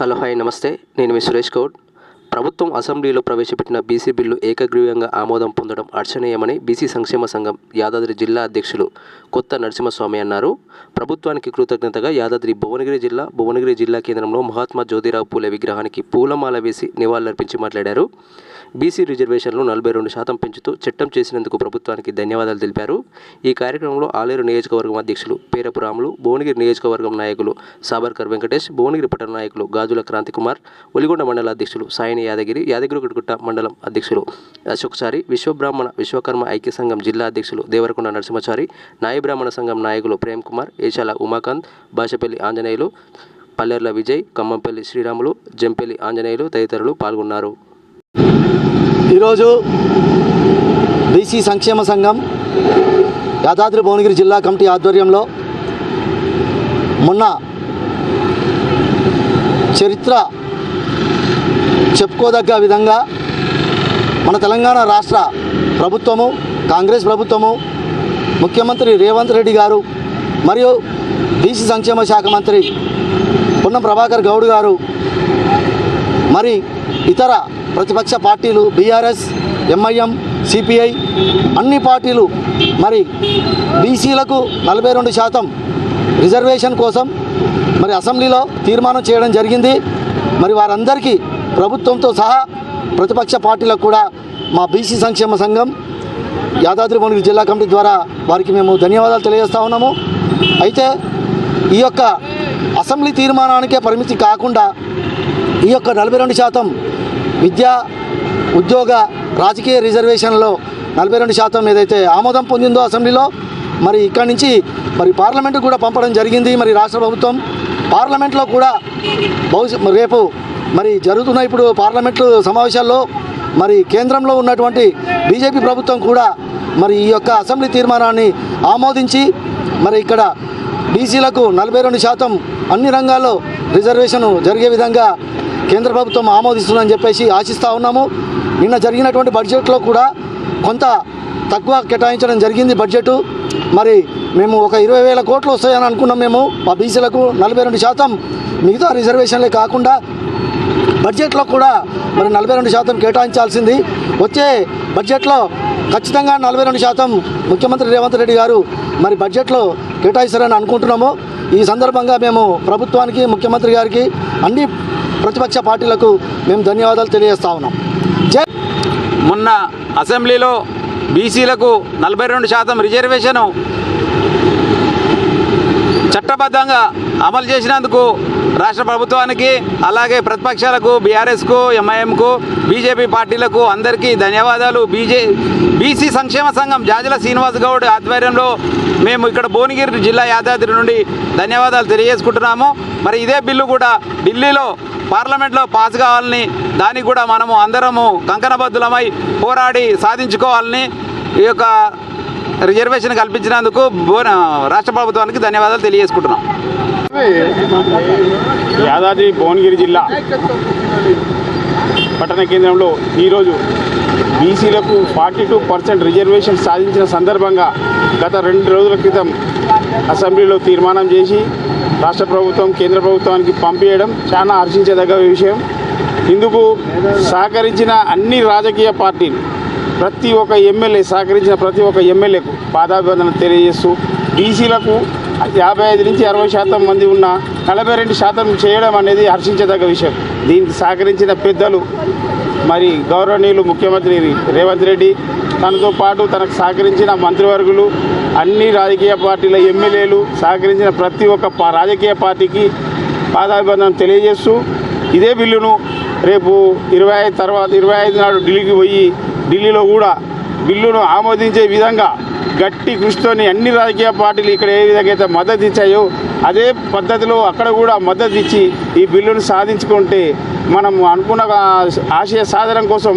Hello hi నమస్తే. నేను మీ సురేష్ గౌడ్. ప్రభుత్వం అసెంబ్లీలో ప్రవేశపెట్టిన బీసీ బిల్లు ఏకగ్రీవంగా ఆమోదం పొందడం అర్చనీయమని బీసీ సంక్షేమ సంఘం యాదాద్రి జిల్లా అధ్యక్షులు కొత్త నరసింహస్వామి అన్నారు. ప్రభుత్వానికి కృతజ్ఞతగా యాదాద్రి భువనగిరి జిల్లా భువనగిరి జిల్లా కేంద్రంలో మహాత్మా జ్యోతిరావు పూలే విగ్రహానికి పూలమాల వేసి నివాళులర్పించి మాట్లాడారు. బీసీ రిజర్వేషన్లు నలభై రెండు శాతం పెంచుతూ చట్టం చేసినందుకు ప్రభుత్వానికి ధన్యవాదాలు తెలిపారు. ఈ కార్యక్రమంలో ఆలేరు నియోజకవర్గం అధ్యక్షులు పేరపు రాములు భువనగిరి నియోజకవర్గం నాయకులు సాబర్కర్ వెంకటేష్ భువనగిరి పట్టణ నాయకులు గాజుల క్రాంతి కుమార్ ఒలిగొండ మండల అధ్యక్షులు సాయిని యాదగిరి యాదగిరిగుట్ట మండలం అధ్యక్షులు. అశోక్చారి విశ్వబ్రాహ్మణ విశ్వకర్మ ఐక్య సంఘం జిల్లా అధ్యక్షులు దేవరకొండ నరసింహచారి నాయ బ్రాహ్మణ సంఘం నాయకులు ప్రేమ్ కుమార్ ఏచాల ఉమాకాంత్ బాషపల్లి ఆంజనేయులు పల్లెర్ల విజయ్ కమ్మంపల్లి శ్రీరాములు జంపల్లి ఆంజనేయులు తదితరులు పాల్గొన్నారు. ఈరోజు బీసీ సంక్షేమ సంఘం యాదాద్రి భువనగిరి జిల్లా కమిటీ ఆధ్వర్యంలో మొన్న చరిత్ర చెప్పుకోదగ్గ విధంగా మన తెలంగాణ రాష్ట్ర ప్రభుత్వము కాంగ్రెస్ ప్రభుత్వము ముఖ్యమంత్రి రేవంత్ రెడ్డి గారు మరియు బీసీ సంక్షేమ శాఖ మంత్రి పొన్నం ప్రభాకర్ గౌడ్ గారు మరి ఇతర ప్రతిపక్ష పార్టీలు బీఆర్ఎస్ ఎంఐఎం సిపిఐ అన్ని పార్టీలు మరి బీసీలకు నలభై రెండు శాతం రిజర్వేషన్ కోసం మరి అసెంబ్లీలో తీర్మానం చేయడం జరిగింది. మరి వారందరికీ ప్రభుత్వంతో సహా ప్రతిపక్ష పార్టీలకు కూడా మా బీసీ సంక్షేమ సంఘం యాదాద్రి భువనగిరి జిల్లా కమిటీ ద్వారా వారికి మేము ధన్యవాదాలు తెలియజేస్తా ఉన్నాము. అయితే ఈ యొక్క అసెంబ్లీ తీర్మానానికే పరిమితి కాకుండా ఈ యొక్క నలభై రెండు శాతం విద్యా ఉద్యోగ రాజకీయ రిజర్వేషన్లో నలభై రెండు శాతం ఏదైతే ఆమోదం పొందిందో అసెంబ్లీలో మరి ఇక్కడి నుంచి మరి పార్లమెంటు కూడా పంపడం జరిగింది. మరి రాష్ట్ర ప్రభుత్వం పార్లమెంట్లో కూడా భవిష్యత్ రేపు మరి జరుగుతున్న ఇప్పుడు పార్లమెంటు సమావేశాల్లో మరి కేంద్రంలో ఉన్నటువంటి బీజేపీ ప్రభుత్వం కూడా మరి ఈ యొక్క అసెంబ్లీ తీర్మానాన్ని ఆమోదించి మరి ఇక్కడ బీసీలకు నలభై రెండు శాతం అన్ని రంగాల్లో రిజర్వేషన్ జరిగే విధంగా కేంద్ర ప్రభుత్వం ఆమోదిస్తుందని చెప్పేసి ఆశిస్తూ ఉన్నాము. నిన్న జరిగినటువంటి బడ్జెట్లో కూడా కొంత తక్కువ కేటాయించడం జరిగింది బడ్జెట్. మరి మేము ఒక ఇరవై వేల కోట్లు వస్తాయని అనుకున్నాం మేము మా బీసీలకు నలభై రెండు శాతం మిగతా రిజర్వేషన్లే కాకుండా బడ్జెట్లో కూడా మరి నలభై రెండు శాతం కేటాయించాల్సింది. వచ్చే బడ్జెట్లో ఖచ్చితంగా నలభై రెండు శాతం ముఖ్యమంత్రి రేవంత్ రెడ్డి గారు మరి బడ్జెట్లో కేటాయిస్తారని అనుకుంటున్నాము. ఈ సందర్భంగా మేము ప్రభుత్వానికి ముఖ్యమంత్రి గారికి అన్ని ప్రతిపక్ష పార్టీలకు మేము ధన్యవాదాలు తెలియజేస్తా ఉన్నాం. మొన్న అసెంబ్లీలో బీసీలకు నలభై రెండు శాతం రిజర్వేషను చట్టబద్ధంగా అమలు చేసినందుకు రాష్ట్ర ప్రభుత్వానికి అలాగే ప్రతిపక్షాలకు బీఆర్ఎస్కు ఎంఐఎంకు బీజేపీ పార్టీలకు అందరికీ ధన్యవాదాలు. బీజే బీసీ సంక్షేమ సంఘం జాజల శ్రీనివాస్ గౌడ్ ఆధ్వర్యంలో మేము ఇక్కడ భువనగిరి జిల్లా యాదాద్రి నుండి ధన్యవాదాలు తెలియజేసుకుంటున్నాము. మరి ఇదే బిల్లు కూడా ఢిల్లీలో పార్లమెంట్లో పాస్ కావాలని దానికి కూడా మనము అందరము కంకణబద్ధులమై పోరాడి సాధించుకోవాలని ఈ యొక్క రిజర్వేషన్ కల్పించినందుకు రాష్ట్ర ప్రభుత్వానికి ధన్యవాదాలు తెలియజేసుకుంటున్నాం. యాదాద్రి భువనగిరి జిల్లా పట్టణ కేంద్రంలో ఈరోజు బీసీలకు ఫార్టీ టూ పర్సెంట్ రిజర్వేషన్ సాధించిన సందర్భంగా గత రెండు రోజుల క్రితం అసెంబ్లీలో తీర్మానం చేసి రాష్ట్ర ప్రభుత్వం కేంద్ర ప్రభుత్వానికి పంపించడం చాలా హర్షించదగ్గ విషయం. ఇందుకు సహకరించిన అన్ని రాజకీయ పార్టీలు ప్రతి ఒక్క ఎమ్మెల్యే సహకరించిన ప్రతి ఒక్క ఎమ్మెల్యేకు పాదాభివందన తెలియజేస్తూ బీసీలకు యాభై ఐదు నుంచి అరవై శాతం మంది ఉన్న నలభై రెండు శాతం చేయడం అనేది హర్షించదగ్గ విషయం. దీనికి సహకరించిన పెద్దలు మరి గౌరవనీయులు ముఖ్యమంత్రి రేవంత్ రెడ్డి తనతో పాటు తనకు సహకరించిన మంత్రివర్గులు అన్ని రాజకీయ పార్టీల ఎమ్మెల్యేలు సహకరించిన ప్రతి ఒక్క రాజకీయ పార్టీకి పాదాభివందనం తెలియజేస్తూ ఇదే బిల్లును రేపు ఇరవై ఐదు తర్వాత ఇరవై ఐదు నాడు ఢిల్లీకి పోయి ఢిల్లీలో కూడా బిల్లును ఆమోదించే విధంగా గట్టి కృషితోని అన్ని రాజకీయ పార్టీలు ఇక్కడ ఏ విధంగా అయితే మద్దతు ఇచ్చాయో అదే పద్ధతిలో అక్కడ కూడా మద్దతు ఇచ్చి ఈ బిల్లును సాధించుకుంటే మనం అనుకున్న ఆశయ సాధన కోసం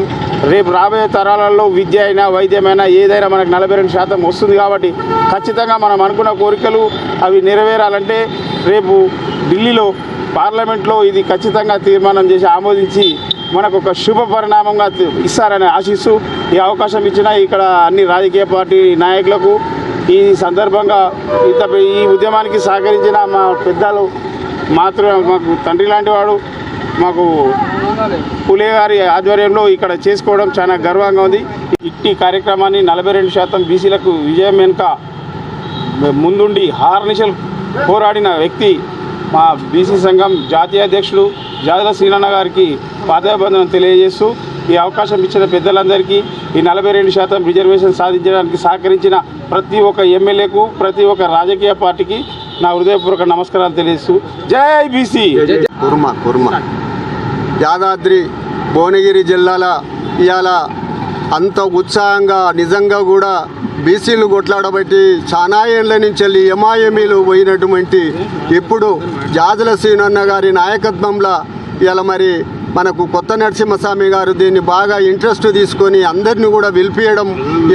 రేపు రాబోయే తరాలలో విద్య అయినా వైద్యమైనా ఏదైనా మనకు నలభై రెండు శాతం వస్తుంది కాబట్టి ఖచ్చితంగా మనం అనుకున్న కోరికలు అవి నెరవేరాలంటే రేపు ఢిల్లీలో పార్లమెంట్లో ఇది ఖచ్చితంగా తీర్మానం చేసి ఆమోదించి మనకు ఒక శుభ పరిణామంగా ఇస్తారని ఆశిస్తూ ఈ అవకాశం ఇచ్చిన ఇక్కడ అన్ని రాజకీయ పార్టీ నాయకులకు ఈ సందర్భంగా ఇంత ఈ ఉద్యమానికి సహకరించిన మా పెద్దలు మాతృ మాకు తండ్రి లాంటి వాడు మాకు పులే గారి ఆధ్వర్యంలో ఇక్కడ చేసుకోవడం చాలా గర్వంగా ఉంది. ఇట్టి కార్యక్రమాన్ని నలభై రెండు శాతం బీసీలకు విజయం వెనుక ముందుండి హార్నిషలు పోరాడిన వ్యక్తి మా బీసీ సంఘం జాతీయ అధ్యక్షులు జాదుల శ్రీనన్న గారికి పాదాభిబంధనం తెలియజేస్తూ ఈ అవకాశం ఇచ్చిన పెద్దలందరికీ ఈ నలభై రెండు శాతం రిజర్వేషన్ సాధించడానికి సహకరించిన ప్రతి ఒక్క ఎమ్మెల్యేకు ప్రతి ఒక్క రాజకీయ పార్టీకి నా హృదయపూర్వక నమస్కారాలు తెలియజేస్తూ జై బీసీ! కుర్మ కుర్మ. యాదాద్రి భువనగిరి జిల్లాల ఇవాళ అంత ఉత్సాహంగా నిజంగా కూడా బీసీలు కొట్లాడబట్టి చాలా ఏళ్ళ నుంచి వెళ్ళి ఎంఐఎంఈలు పోయినటువంటి ఇప్పుడు జాజుల శ్రీనన్న గారి నాయకత్వంలో ఇలా మరి మనకు కొత్త నరసింహస్వామి గారు దీన్ని బాగా ఇంట్రెస్ట్ తీసుకొని అందరిని కూడా పిలిపియడం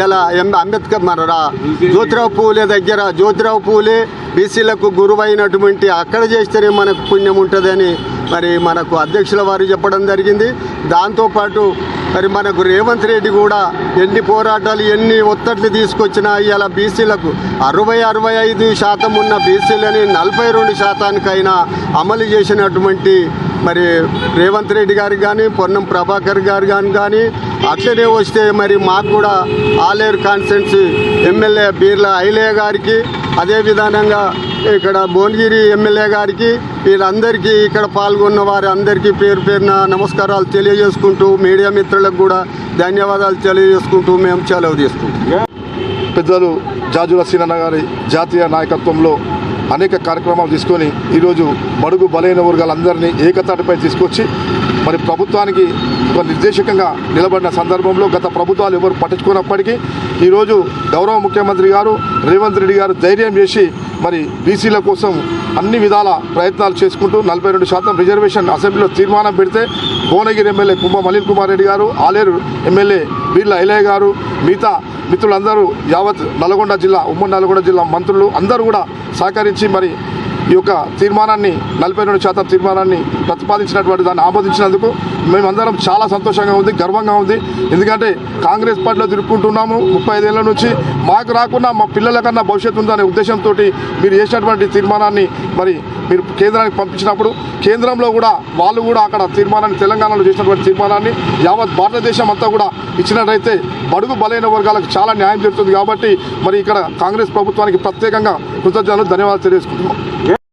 ఇలా ఎం అంబేద్కర్ మన జ్యోతిరావు పూలే దగ్గర. జ్యోతిరావు పూలే బీసీలకు గురువైనటువంటి అక్కడ చేస్తేనే మనకు పుణ్యం ఉంటుందని మరి మనకు అధ్యక్షుల వారు చెప్పడం జరిగింది. దాంతోపాటు మరి మనకు రేవంత్ రెడ్డి కూడా ఎన్ని పోరాటాలు ఎన్ని ఒత్తిడిలు తీసుకొచ్చినా ఇలా బీసీలకు అరవై అరవై ఐదు శాతం ఉన్న బీసీలని నలభై రెండు శాతానికైనా అమలు చేసినటువంటి మరి రేవంత్ రెడ్డి గారికి కానీ పొన్నం ప్రభాకర్ గారు కానీ కానీ అట్లనే వస్తే మరి మాకు కూడా ఆలేరు కాన్స్టెన్సీ ఎమ్మెల్యే బీర్ల ఐలయ్య గారికి అదే విధానంగా ఇక్కడ భువనగిరి ఎమ్మెల్యే గారికి వీళ్ళందరికీ ఇక్కడ పాల్గొన్న వారి అందరికీ పేరు పేరున నమస్కారాలు తెలియజేసుకుంటూ మీడియా మిత్రులకు కూడా ధన్యవాదాలు తెలియజేసుకుంటూ మేము సెలవు తీసుకుంటాం పెద్దలు జాజుల సీనన్న గారి జాతీయ నాయకత్వంలో అనేక కార్యక్రమాలు తీసుకొని ఈరోజు బడుగు బలైన వర్గాలందరినీ ఏకతాటిపై తీసుకొచ్చి మరి ప్రభుత్వానికి ఒక నిర్దేశకంగా నిలబడిన సందర్భంలో గత ప్రభుత్వాలు ఎవరు పట్టించుకున్నప్పటికీ ఈరోజు గౌరవ ముఖ్యమంత్రి గారు రేవంత్ రెడ్డి గారు ధైర్యం చేసి మరి బీసీల కోసం అన్ని విధాల ప్రయత్నాలు చేసుకుంటూ నలభై రెండు శాతం రిజర్వేషన్ అసెంబ్లీలో తీర్మానం పెడితే భువనగిరి ఎమ్మెల్యే కుంభ మలిన్ కుమార్ రెడ్డి గారు ఆలేరు ఎమ్మెల్యే వీళ్ళ ఐలయ్య గారు మిగతా మిత్రులందరూ యావత్ నల్గొండ జిల్లా ఉమ్మడి నల్గొండ జిల్లా మంత్రులు అందరూ కూడా సహకరించి మరి ఈ యొక్క తీర్మానాన్ని నలభై రెండు శాతం తీర్మానాన్ని ప్రతిపాదించినటువంటి దాన్ని ఆమోదించినందుకు మేమందరం చాలా సంతోషంగా ఉంది గర్వంగా ఉంది. ఎందుకంటే కాంగ్రెస్ పార్టీలో తిరుక్కుంటున్నాము ముప్పై ఐదేళ్ళ నుంచి. మాకు రాకుండా మా పిల్లల కన్నా భవిష్యత్తు ఉందనే ఉద్దేశంతో మీరు చేసినటువంటి తీర్మానాన్ని మరి మీరు కేంద్రానికి పంపించినప్పుడు కేంద్రంలో కూడా వాళ్ళు కూడా అక్కడ తీర్మానాన్ని తెలంగాణలో చేసినటువంటి తీర్మానాన్ని యావత్ భారతదేశం అంతా కూడా ఇచ్చినట్టయితే బడుగు బలైన వర్గాలకు చాలా న్యాయం జరుగుతుంది కాబట్టి మరి ఇక్కడ కాంగ్రెస్ ప్రభుత్వానికి ప్రత్యేకంగా కృతజ్ఞతలు ధన్యవాదాలు తెలియజేసుకుంటున్నాం.